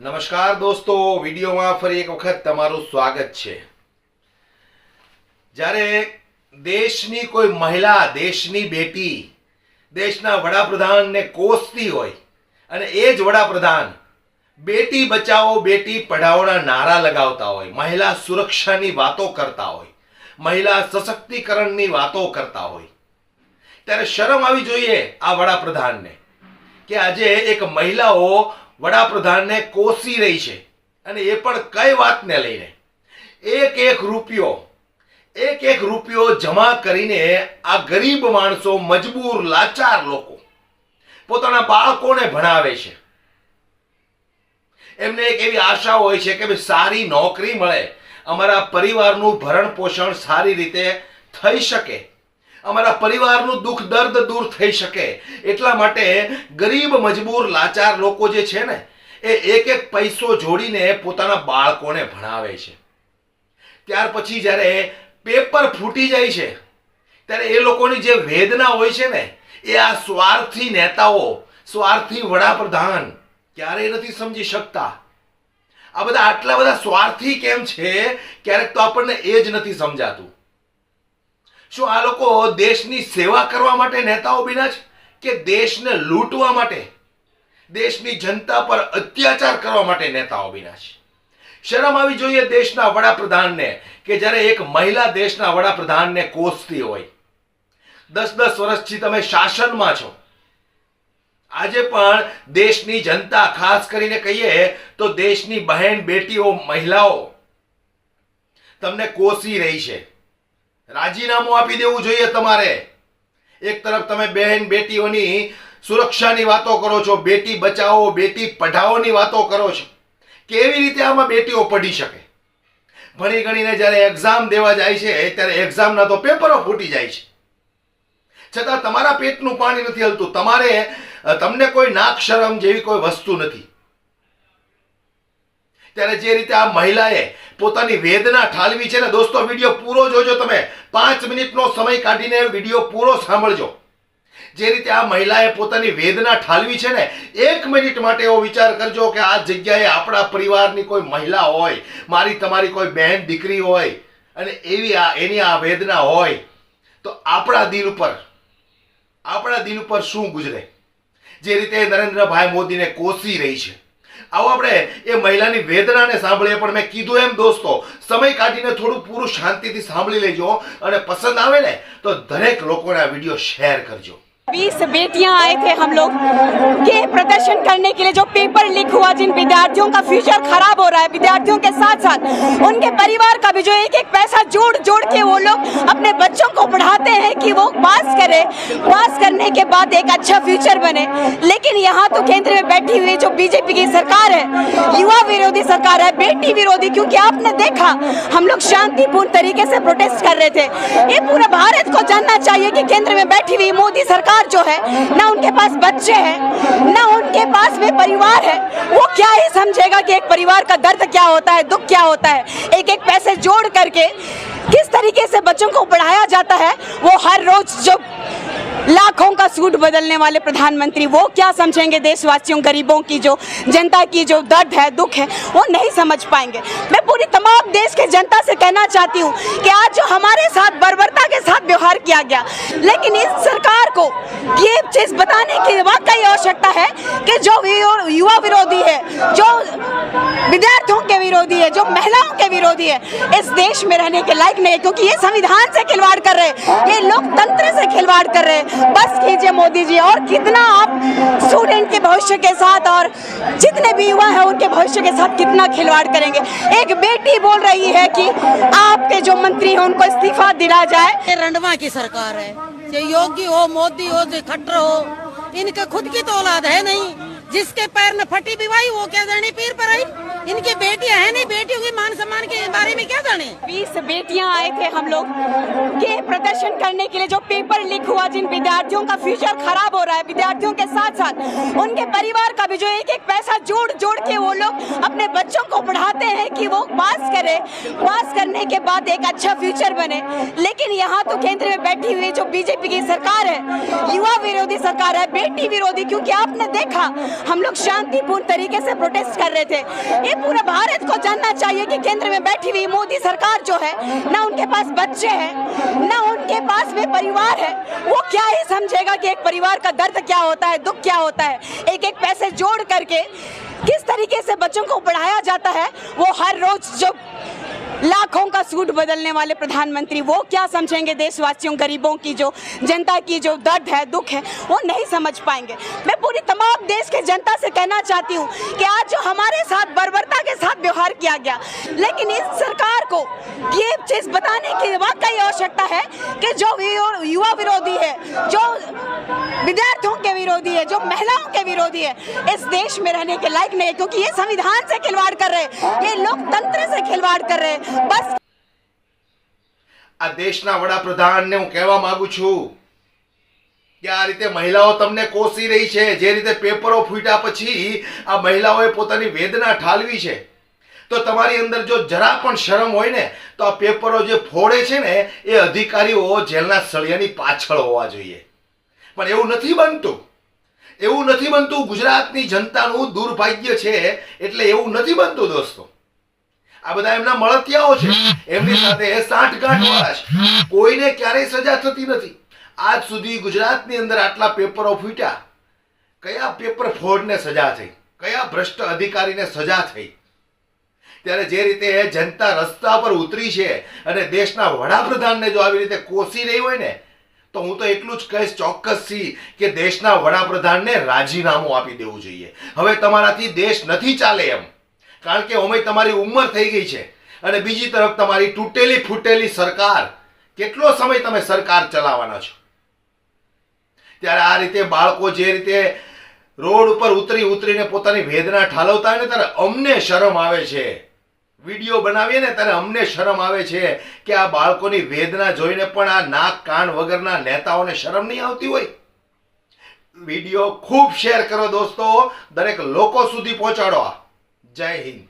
નમસ્કાર દોસ્તો, વિડીયોમાં ફરી એક વખત તમારું સ્વાગત છે. જ્યારે દેશની કોઈ મહિલા, દેશની બેટી, દેશના વડાપ્રધાનને કોસતી હોય, અને એ જ વડાપ્રધાન બેટી બચાવો, બેટી પઢાઓના નારા લગાવતા હોય, મહિલા સુરક્ષાની વાતો કરતા હોય, મહિલા સશક્તિકરણની વાતો કરતા હોય, ત્યારે શરમ આવી જોઈએ આ વડાપ્રધાનને કે આજે એક મહિલાઓ વડાપ્રધાનને કોસી રહી છે અને એ પણ કઈ વાતને લઈને? એક એક રૂપિયો, એક એક રૂપિયો જમા કરીને આ ગરીબ માણસો મજબૂર, લાચાર લોકો પોતાના બાળકોને ભણાવે છે. એમને એક એવી આશા હોય છે કે સારી નોકરી મળે, અમારા પરિવારનું ભરણ પોષણ સારી રીતે થઈ શકે. અમારા પરિવારનું દુઃખ, દર્દ દૂર થઈ શકે. એટલા માટે ગરીબ, મજબૂર, લાચાર લોકો જે છે ને, એ એક એક પૈસો જોડીને પોતાના બાળકોને ભણાવે છે. ત્યાર પછી જ્યારે પેપર ફૂટી જાય છે, ત્યારે એ લોકોની જે વેદના હોય છે ને, એ આ સ્વાર્થી નેતાઓ, સ્વાર્થી વડાપ્રધાન ક્યારેય નથી સમજી શકતા. આ બધા આટલા બધા સ્વાર્થી કેમ છે? ક્યારેક તો આપણને એ જ નથી સમજાતું. શું આ લોકો દેશની સેવા કરવા માટે નેતાઓ બિના છે? કે દેશને લૂંટવા માટે? દેશની જનતા પર અત્યાચાર કરવા માટે નેતાઓ બિના છે? શરમ આવી જોઈએ દેશના વડાપ્રધાનને કે જ્યારે એક મહિલા દેશના વડાપ્રધાનને કોસતી હોય. દસ દસ વર્ષથી તમે શાસનમાં છો. આજે પણ દેશની જનતા ખાસ કરીને કહીએ તો દેશની બહેન બેટીઓ મહિલાઓ તમને કોસી રહી છે. રાજીનામું આપી દેવું જોઈએ તમારે. એક તરફ તમે બહેન બેટીઓની સુરક્ષાની વાતો કરો છો, બેટી બચાવો, બેટી પઢાઓની વાતો કરો છો. કેવી રીતે આમાં બેટીઓ પઢી શકે? ભણી ગણીને જ્યારે એક્ઝામ દેવા જાય છે, ત્યારે એક્ઝામના તો પેપરો ફૂટી જાય છે. છતાં તમારા પેટનું પાણી નથી હલતું. તમારે તમને કોઈ નાક શરમ જેવી કોઈ વસ્તુ નથી. ત્યારે જે રીતે આ મહિલાએ પોતાની વેદના ઠાલવી છે ને દોસ્તો, વીડિયો પૂરો જોજો તમે. પાંચ મિનિટનો સમય કાઢીને વીડિયો પૂરો સાંભળજો. જે રીતે આ મહિલાએ પોતાની વેદના ઠાલવી છે ને, એક મિનિટ માટે એવો વિચાર કરજો કે આ જગ્યાએ આપણા પરિવારની કોઈ મહિલા હોય, મારી તમારી કોઈ બહેન, દીકરી હોય, અને એવી આ, એની આ વેદના હોય, તો આપણા દિલ ઉપર, આપણા દિલ ઉપર શું ગુજરે? જે રીતે નરેન્દ્રભાઈ મોદીને કોસી રહી છે. આવો આપણે એ મહિલાની વેદનાને સાંભળીએ પણ મેં કીધું એમ દોસ્તો સમય કાઢીને થોડું પૂરું શાંતિથી સાંભળી લેજો અને પસંદ આવે ને તો દરેક લોકોને આ વિડીયો શેર કરજો बीस बेटियां आए थे हम लोग के प्रदर्शन करने के लिए जो पेपर लीक हुआ, जिन विद्यार्थियों का फ्यूचर खराब हो रहा है, विद्यार्थियों के साथ साथ उनके परिवार का भी जो एक एक पैसा जोड़ जोड़ के वो लोग अपने बच्चों को पढ़ाते हैं कि वो पास करे। पास करने के बाद एक अच्छा फ्यूचर बने। लेकिन यहाँ तो केंद्र में बैठी हुई जो बीजेपी की सरकार है, युवा विरोधी सरकार है, बेटी विरोधी, क्योंकि आपने देखा, हम लोग शांतिपूर्ण तरीके से प्रोटेस्ट कर रहे थे। ये पूरा भारत को जानना चाहिए कि केंद्र में बैठी हुई मोदी सरकार जो है, ना उनके पास बच्चे हैं ना उनके पास में परिवार है। वो क्या ही समझेगा कि एक परिवार का दर्द क्या होता है, दुख क्या होता है? एक एक पैसे जोड़ करके किस तरीके से बच्चों को पढ़ाया जाता है? वो हर रोज जो लाखों का सूट बदलने वाले प्रधानमंत्री, वो क्या समझेंगे देशवासियों, गरीबों की जो, जनता की जो दर्द है, दुख है, वो नहीं समझ पाएँगे। मैं पूरी तमाम देश के जनता से कहना चाहती हूँ कि आज जो हमारे साथ बर्बरता किया गया। लेकिन इस सरकार को ये चीज़ बताने की वाकई आवश्यकता है कि जो युवा विरोधी है, जो विद्यार्थियों के विरोधी है, जो महिलाओं के विरोधी है, इस देश में रहने के लायक नहीं है, क्योंकि ये संविधान से खिलवाड़ कर रहे हैं। ये लोकतंत्र से खिलवाड़ कर रहे हैं। बस कीजिए मोदी जी, और कितना आप स्टूडेंट के भविष्य के साथ और जितने भी युवा हैं, उनके भविष्य के साथ कितना खिलवाड़ करेंगे। एक बेटी बोल रही है कि आपके जो मंत्री हैं उनको इस्तीफा दिला जाए ये रंडवा की सरकार है चाहे योगी हो मोदी हो चाहे खट्टर हो इनके खुद की तो औलाद है नहीं जिसके पैर में फटी भी भाई वो क्या जाने पीर पर आई इनकी बेटियां है नहीं बेटियों की मान बीस बेटियाँ आए थे हम लोग के प्रदर्शन करने के लिए, जो पेपर लीक हुआ, जिन विद्यार्थियों का फ्यूचर खराब हो रहा है, विद्यार्थियों के साथ साथ उनके परिवार का भी जो एक एक पैसा जोड़ जोड़ के वो लोग अपने बच्चों को पढ़ाते हैं कि वो पास करे। पास करने के बाद एक अच्छा फ्यूचर बने। लेकिन यहाँ तो केंद्र में बैठी हुई जो बीजेपी की सरकार है, युवा विरोधी सरकार है, बेटी विरोधी, क्योंकि आपने देखा, हम लोग शांतिपूर्ण तरीके से प्रोटेस्ट कर रहे थे। ये पूरे भारत को जानना चाहिए कि केंद्र में बैठी हुई मोदी सरकार जो है, ना उनके पास बच्चे हैं, ना उनके पास में परिवार है, वो क्या ही समझेगा कि एक परिवार का दर्द क्या होता है, दुख क्या होता है? एक एक पैसे जोड़ करके किस तरीके से बच्चों को पढ़ाया जाता है, वो हर रोज जो लाखों का सूट बदलने वाले प्रधानमंत्री, वो क्या समझेंगे देशवासियों, गरीबों की जो, जनता की जो दर्द है, दुख है, वो नहीं समझ पाएँगे। मैं पूरी तमाम देश के जनता से कहना चाहती हूँ कि आज जो हमारे साथ बर्बरता के साथ व्यवहार किया गया, लेकिन इस सरकार को ये चीज़ बताने की वाकई आवश्यकता है कि जो युवा विरोधी है, जो विद्यार्थियों के विरोधी है, जो महिलाओं के विरोधी है, इस देश में रहने के लायक नहीं है, क्योंकि ये संविधान से खिलवाड़ कर रहे हैं, ये लोकतंत्र से खिलवाड़ कर रहे हैं। बस આ દેશના વડાપ્રધાનને હું કહેવા માંગુ છું કે આ રીતે મહિલાઓ તમને કોસી રહી છે, જે રીતે પેપરો ફૂટ્યા પછી આ મહિલાઓએ પોતાની વેદના ઠાલવી છે. તો તમારી અંદર જો જરા પણ શરમ હોય ને, તો આ પેપરો જે ફોડે છે ને, એ અધિકારીઓ જેલના સળિયાની પાછળ હોવા જોઈએ. પણ એવું નથી બનતું. એવું નથી બનતું ગુજરાતની જનતાનું દુર્ભાગ્ય છે, એટલે એવું નથી બનતું, દોસ્તો. આ બધા એમના મળતિયાઓ છે. એમની સાથે સાઠગાંઠ વાળા છે. કોઈને ક્યારેય સજા થતી નથી. આજ સુધી ગુજરાતની અંદર આટલા પેપરો ફૂટ્યા. કયા પેપર ફોડને સજા થઈ? કયા ભ્રષ્ટ અધિકારીને સજા થઈ? ત્યારે જે રીતે જનતા રસ્તા પર ઉતરી છે અને દેશના વડાપ્રધાનને જો આવી રીતે કોસી રહી હોય ને, તો હું તો એટલું જ કહીશ ચોક્કસ છી કે દેશના વડાપ્રધાનને રાજીનામું આપી દેવું જોઈએ. હવે તમારાથી દેશ નથી ચાલે એમ. કારણ કે અમે તમારી ઉંમર થઈ ગઈ છે. અને બીજી તરફ તમારી તૂટેલી ફૂટેલી સરકાર. કેટલો સમય તમે સરકાર ચલાવવાના છો? ત્યારે આ રીતે બાળકો જે રીતે રોડ ઉપર ઉતરી ઉતરીને પોતાની વેદના ઠાલવતા હોય ને ત્યારે અમને શરમ આવે છે. વીડિયો બનાવીએ ને ત્યારે અમને શરમ આવે છે કે આ બાળકોની વેદના જોઈને પણ આ નાક કાન વગરના નેતાઓને શરમ નહીં આવતી હોય. વીડિયો ખૂબ શેર કરો દોસ્તો. દરેક લોકો સુધી પહોંચાડો આ. જય હિન્દ.